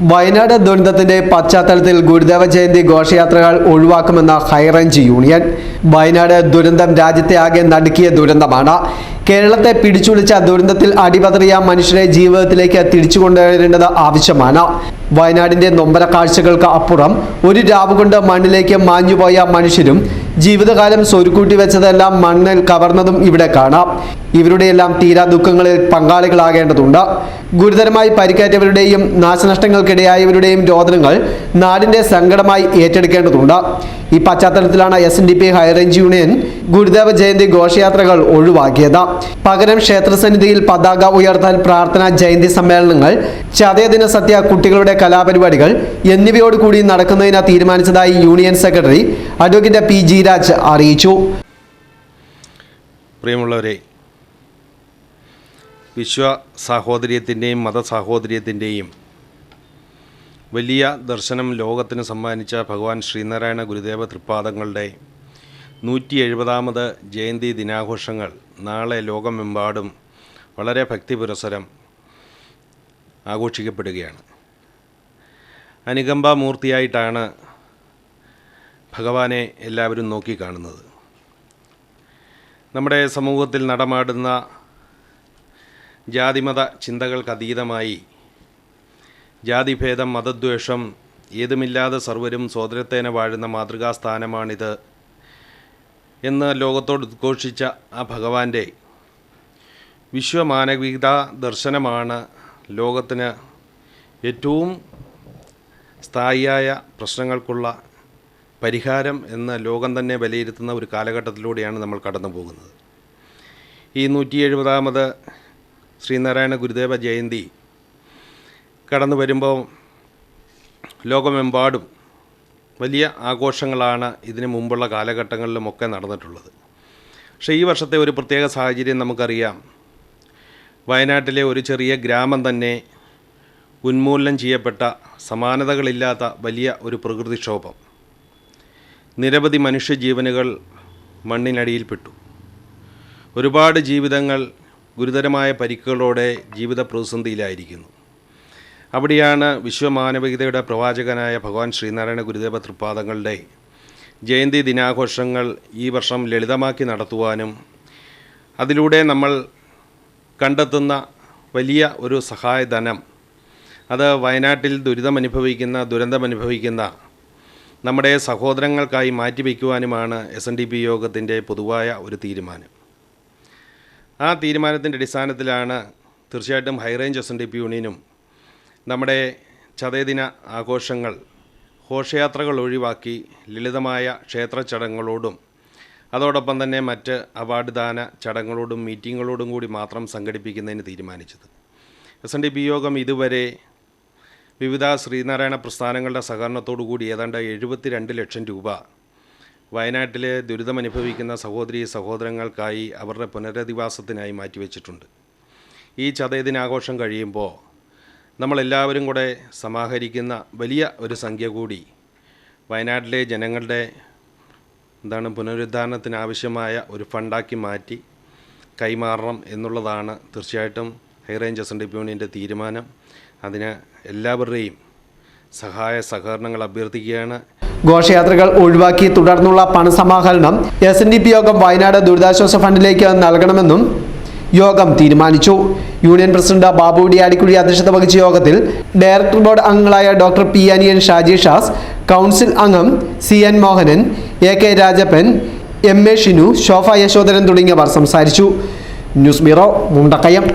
വയനാട് ദുരന്തത്തിന്റെ പശ്ചാത്തലത്തിൽ ഗുരുദേവ ജയന്തി ഘോഷയാത്രകൾ ഒഴിവാക്കുമെന്ന ഹൈറേഞ്ച് യൂണിയൻ. വയനാട് ദുരന്തം രാജ്യത്തെ ആകെ നടുക്കിയ ദുരന്തമാണ്. കേരളത്തെ പിടിച്ചുളിച്ച ദുരന്തത്തിൽ അടിപതറിയ മനുഷ്യരെ ജീവിതത്തിലേക്ക് തിരിച്ചു കൊണ്ടുവരേണ്ടത് ആവശ്യമാണ്. വയനാടിന്റെ നൊമ്പര കാഴ്ചകൾക്ക് അപ്പുറം ഒരു രാവ് കൊണ്ട് മണ്ണിലേക്ക് മാഞ്ഞുപോയ മനുഷ്യരും ജീവിതകാലം സ്വരുക്കൂട്ടി വെച്ചതെല്ലാം മണ്ണിൽ കവർന്നതും ഇവിടെ കാണാം. ഇവരുടെയെല്ലാം തീരാ ദുഃഖങ്ങളിൽ പങ്കാളികളാകേണ്ടതുണ്ട്. ഗുരുതരമായി പരിക്കേറ്റവരുടെയും നാശനഷ്ടങ്ങൾക്കിടയായവരുടെയും രോദനങ്ങൾ നാടിന്റെ സങ്കടമായി ഏറ്റെടുക്കേണ്ടതുണ്ട്. ഈ പശ്ചാത്തലത്തിലാണ് S N D P high range union Gurudeva Jayanti ഘോഷയാത്രകൾ ഒഴിവാക്കിയത്. പകരം ക്ഷേത്രസന്നിധിയിൽ പതാക ഉയർത്താൻ പ്രാർത്ഥനാ ജയന്തി സമ്മേളനങ്ങൾ ചതയദിന സത്യ കുട്ടികളുടെ കലാപരിപാടികൾ എന്നിവയോട് കൂടി നടക്കുന്നതിന് തീരുമാനിച്ചതായി union secretary advocate P Jiraj അറിയിച്ചു. പ്രിയമുള്ളവരെ വിശ്വ സാഹോദര്യത്തിന്റെയും മതസാഹോദര്യത്തിന്റെയും വലിയ ദർശനം ലോകത്തിന് സമ്മാനിച്ച ഭഗവാൻ ശ്രീനാരായണ ഗുരുദേവ തൃപ്പാദങ്ങളുടെ നൂറ്റി എഴുപതാമത് ജയന്തി ദിനാഘോഷങ്ങൾ നാളെ ലോകമെമ്പാടും വളരെ ഭക്തിപുരസരം ആഘോഷിക്കപ്പെടുകയാണ്. അനുകമ്പാമൂർത്തിയായിട്ടാണ് ഭഗവാനെ എല്ലാവരും നോക്കിക്കാണുന്നത് നമ്മുടെ സമൂഹത്തിൽ നടമാടുന്ന ജാതിമത ചിന്തകൾക്കതീതമായി ജാതിഭേദം മതദ്വേഷം ഏതുമില്ലാതെ സർവരും സോദരത്തേനെ വാഴുന്ന മാതൃകാസ്ഥാനമാണിത് എന്ന് ലോകത്തോട് ഉദ്ഘോഷിച്ച ആ ഭഗവാന്റെ വിശ്വമാനവികത ദർശനമാണ് ലോകത്തിന് ഏറ്റവും സ്ഥായിയായ പ്രശ്നങ്ങൾക്കുള്ള പരിഹാരം എന്ന് ലോകം തന്നെ വിലയിരുത്തുന്ന ഒരു കാലഘട്ടത്തിലൂടെയാണ് നമ്മൾ കടന്നു പോകുന്നത്. ഈ നൂറ്റി എഴുപതാമത് ശ്രീനാരായണ ഗുരുദേവ ജയന്തി കടന്നു വരുമ്പോൾ ലോകമെമ്പാടും വലിയ ആഘോഷങ്ങളാണ് ഇതിനു മുമ്പുള്ള കാലഘട്ടങ്ങളിലുമൊക്കെ നടന്നിട്ടുള്ളത്. പക്ഷേ ഈ വർഷത്തെ ഒരു പ്രത്യേക സാഹചര്യം നമുക്കറിയാം. വയനാട്ടിലെ ഒരു ചെറിയ ഗ്രാമം തന്നെ ഉന്മൂലനം ചെയ്യപ്പെട്ട സമാനതകളില്ലാത്ത വലിയ ഒരു പ്രകൃതിക്ഷോഭം. നിരവധി മനുഷ്യജീവനുകൾ മണ്ണിനടിയിൽപ്പെട്ടു. ഒരുപാട് ജീവിതങ്ങൾ ഗുരുതരമായ പരിക്കുകളോടെ ജീവിത പ്രതിസന്ധിയിലായിരിക്കുന്നു അവിടെയാണ് വിശ്വമാനവികതയുടെ പ്രവാചകനായ ഭഗവാൻ ശ്രീനാരായണ ഗുരുദേവ തൃപ്പാദങ്ങളുടെ ജയന്തി ദിനാഘോഷങ്ങൾ ഈ വർഷം ലളിതമാക്കി നടത്തുവാനും അതിലൂടെ നമ്മൾ കണ്ടെത്തുന്ന വലിയ ഒരു സഹായധനം അത് വയനാട്ടിൽ ദുരിതമനുഭവിക്കുന്ന ദുരന്തമനുഭവിക്കുന്ന നമ്മുടെ സഹോദരങ്ങൾക്കായി മാറ്റിവെക്കുവാനുമാണ് എസ് എൻ ഡി പി യോഗത്തിന്റെ പൊതുവായ ഒരു തീരുമാനം. ആ തീരുമാനത്തിന്റെ അടിസ്ഥാനത്തിലാണ് തീർച്ചയായിട്ടും high range S N D P യൂണിയനും നമ്മുടെ ചതയദിന ആഘോഷങ്ങൾ ഘോഷയാത്രകൾ ഒഴിവാക്കി ലളിതമായ ക്ഷേത്ര ചടങ്ങുകളോടും അതോടൊപ്പം തന്നെ മറ്റ് അവാർഡ് ദാന ചടങ്ങുകളോടും മീറ്റിങ്ങുകളോടും കൂടി മാത്രം സംഘടിപ്പിക്കുന്നതിന് തീരുമാനിച്ചത്. എസ് എൻ ഡി പി യോഗം ഇതുവരെ വിവിധ ശ്രീനാരായണ പ്രസ്ഥാനങ്ങളുടെ സഹകരണത്തോടുകൂടി ഏതാണ്ട് എഴുപത്തി രണ്ട് ലക്ഷം രൂപ. വയനാട്ടിലെ ദുരിതമനുഭവിക്കുന്ന സഹോദരി സഹോദരങ്ങൾക്കായി അവരുടെ പുനരധിവാസത്തിനായി മാറ്റിവെച്ചിട്ടുണ്ട്. ഈ ചതയദിനാഘോഷം കഴിയുമ്പോൾ നമ്മളെല്ലാവരും കൂടെ സമാഹരിക്കുന്ന വലിയ ഒരു സംഖ്യ കൂടി വയനാട്ടിലെ ജനങ്ങളുടെ എന്താണ് പുനരുദ്ധാരണത്തിനാവശ്യമായ ഒരു ഫണ്ടാക്കി മാറ്റി കൈമാറണം എന്നുള്ളതാണ് തീർച്ചയായിട്ടും ഹൈറേഞ്ച് അസംബ്ലി യൂണിയന്റെ തീരുമാനം. അതിന് എല്ലാവരുടെയും സഹായ സഹകരണങ്ങൾ അഭ്യർത്ഥിക്കുകയാണ്. ഘോഷയാത്രകൾ ഒഴിവാക്കി തുടർന്നുള്ള പണസമാഹരണം S N D P Yogam Wayanad ദുരിതാശ്വാസ ഫണ്ടിലേക്ക് നൽകണമെന്നും യോഗം തീരുമാനിച്ചു. യൂണിയൻ പ്രസിഡന്റ് ബാബു ഡിയാടിക്കുഴി അധ്യക്ഷത വഹിച്ച യോഗത്തിൽ ഡയറക്ടർ ബോർഡ് അംഗങ്ങളായ ഡോക്ടർ പി അനിയൻ ഷാജി ഷാസ് കൗൺസിൽ അംഗം C N Mohanan A K Rajappan M A Shinu Shobha Yashodharan തുടങ്ങിയവർ സംസാരിച്ചു. News bureau Mundakkayam.